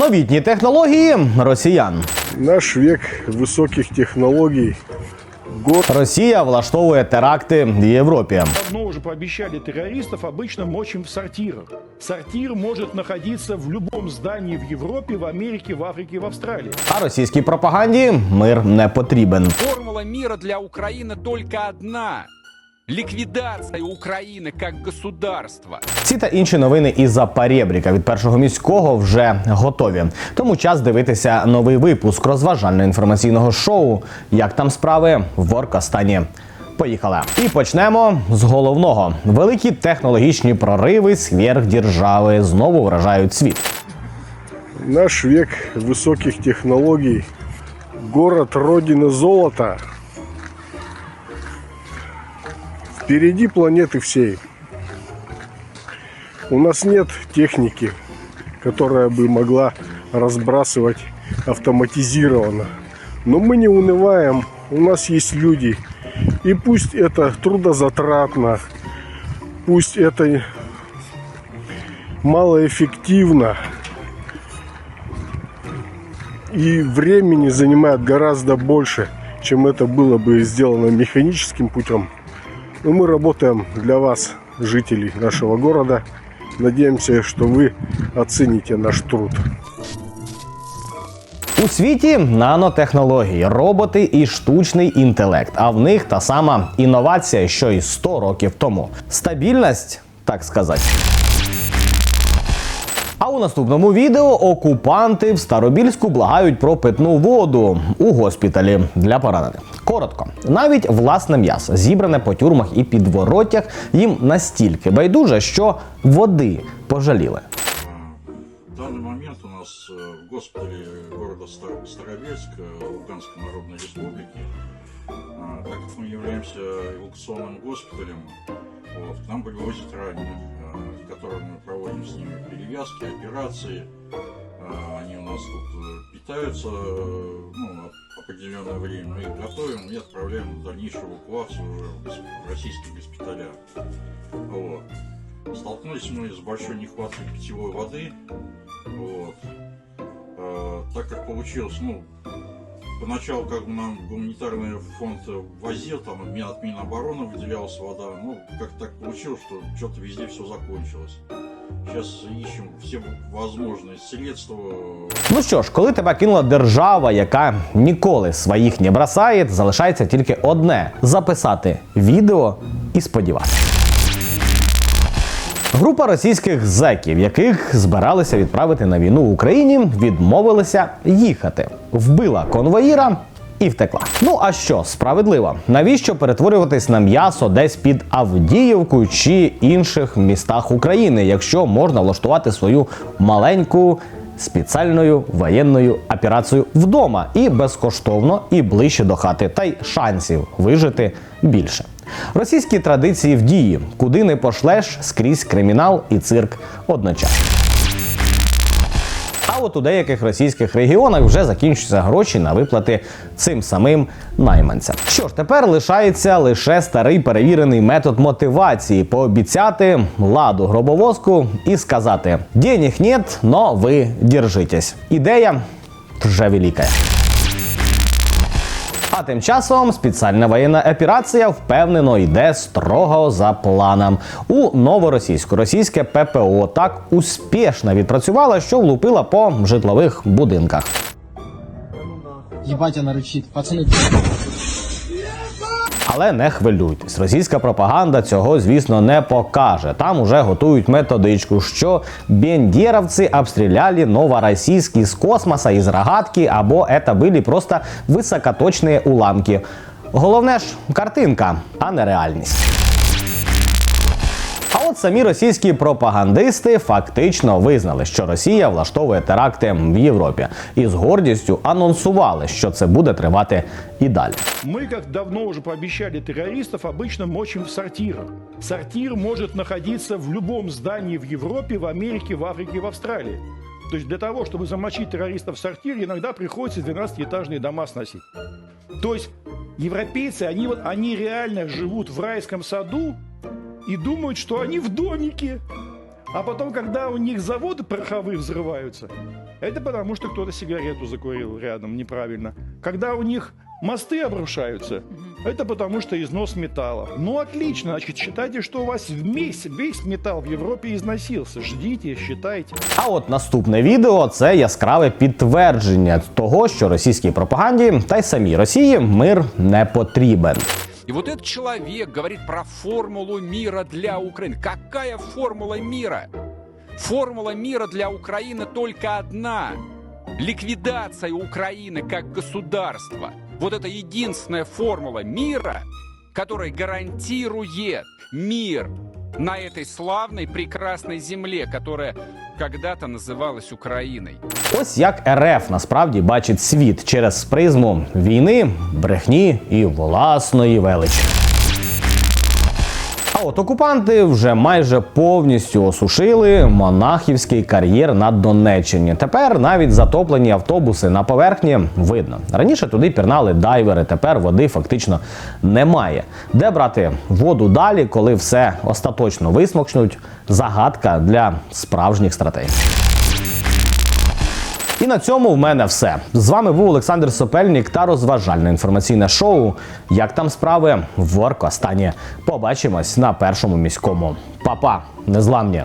Новітні технології росіян. Наш век высоких технологий. Год Росія влаштовує теракти в Європі. Давно уже пообещали террористов обычно мочим в сортирах. Сортир может находиться в любом здании в Европе, в Америке, в Африке, в Австралии. А російській пропаганді мир не потрібен. Формула мира для Украины только одна. Ликвидация Украины как государства. Ці та інші новини із-за перебріка від першого міського вже готові. Тому час дивитися новий випуск розважально-інформаційного шоу. Як там справи в Оркастані. Поїхали. І почнемо з головного: великі технологічні прориви сверхдержави знову вражають світ. наш век высоких технологий. Город родина золота. Впереди планеты всей. У нас нет техники, которая бы могла разбрасывать автоматизированно. Но мы не унываем, у нас есть люди. И пусть это трудозатратно, пусть это малоэффективно, и времени занимает гораздо больше, чем это было бы сделано механическим путем. Но мы работаем для вас, жителей нашего города. Надеемся, что вы оцените наш труд. У світі нанотехнології, роботи і штучний інтелект. А в них та сама інновація, що й 100 років тому. Стабільність, так сказати. А у наступному відео окупанти в Старобільську благають про питну воду у госпіталі для поранених. Коротко, навіть власне м'ясо, зібране по тюрмах і підворотях, їм настільки байдуже, що води пожаліли. В данный момент у нас э, в госпитале города Стар- Старобельск э, Луганской Народной Республики, а, так как мы являемся эвакуационным госпиталем, вот, к нам привозят раненых, а, с которыми мы проводим с ними перевязки, операции. А, Они у нас тут э, питаются э, ну, оп- определенное время, мы их готовим и отправляем на дальнейшую эвакуацию уже в в российские госпиталя. Вот. Столкнулись мы с большой нехваткой питьевой воды. Вот. Э, так как получилось, ну, поначалу как бы нам гуманитарный фонд возил, там от Минобороны выделялась вода, ну, как так получилось, что что-то везде все закончилось. Сейчас ищем все возможные средства. Ну що ж, коли тебе кинула держава, яка ніколи своїх не бросає, залишається тільки одне записати відео і сподіватися. Група російських зеків, яких збиралися відправити на війну в Україні, відмовилися їхати. Вбила конвоїра і втекла. Ну а що, справедливо? Навіщо перетворюватись на м'ясо десь під Авдіївкою чи інших містах України, якщо можна влаштувати свою маленьку спеціальною воєнною операцією вдома і безкоштовно, і ближче до хати, та й шансів вижити більше. Російські традиції в дії, куди не пошлеш скрізь кримінал і цирк одночасно. А от у деяких російських регіонах вже закінчуються гроші на виплати цим самим найманцям. Що ж, тепер лишається лише старий перевірений метод мотивації пообіцяти ладу гробовозку і сказати: денег нет, но ви держитесь. Ідея вже велика. А тим часом спеціальна воєнна операція впевнено йде строго за планом. У новоросійську російське ППО так успішно відпрацювало, що влупила по житлових будинках. Єбать, вона рычит. Пацаны, Але не хвилюйтесь, російська пропаганда цього, звісно, не покаже. Там уже готують методичку, що бендєровці обстріляли новоросійські з космоса із рогатки, або це були просто високоточні уламки. Головне ж картинка, а не реальність. А от самі російські пропагандисти фактично визнали, що Росія влаштовує теракти в Європі, і з гордістю анонсували, що це буде тривати і далі. Мы, как давно уже пообещали террористов, обычно мочим в сортирах. Сортир может находиться в любом здании в Европе, в Америке, в Африке, в Австралии. То есть для того, чтобы замочить террористов в сортире, иногда приходится 12-этажные дома сносить. То есть европейцы, они, вот, они реально живут в райском саду и думают, что они в домике. А потом, когда у них заводы пороховые взрываются, Это потому, что кто-то сигарету закурил рядом неправильно. Когда у них мосты обрушаются, это потому, что износ металла. Ну, отлично, значит, считайте, что у вас весь, весь металл в Европе износился. Ждите, считайте. А от наступне відео це яскраве підтвердження того, що російській пропаганді та й самій Росії мир не потрібен. И вот этот человек говорит про формулу мира для Украины. Какая формула мира? Формула мира для Украины только одна. Ликвидация Украины как государства. Вот это единственная формула мира, которая гарантирует мир на этой славной, прекрасной земле, которая когда-то називалась Україною. Ось як РФ насправді бачить світ через призму війни, брехні і власної величі. А от окупанти вже майже повністю осушили монахівський кар'єр на Донеччині. Тепер навіть затоплені автобуси на поверхні видно. Раніше туди пірнали дайвери, тепер води фактично немає. Де брати воду далі, коли все остаточно висмокчнуть? Загадка для справжніх стратегій. І на цьому в мене все. З вами був Олександр Сопельник та розважальне інформаційне шоу. Як там справи? Ворк останнє. Побачимось на першому міському. Па-па, незламні.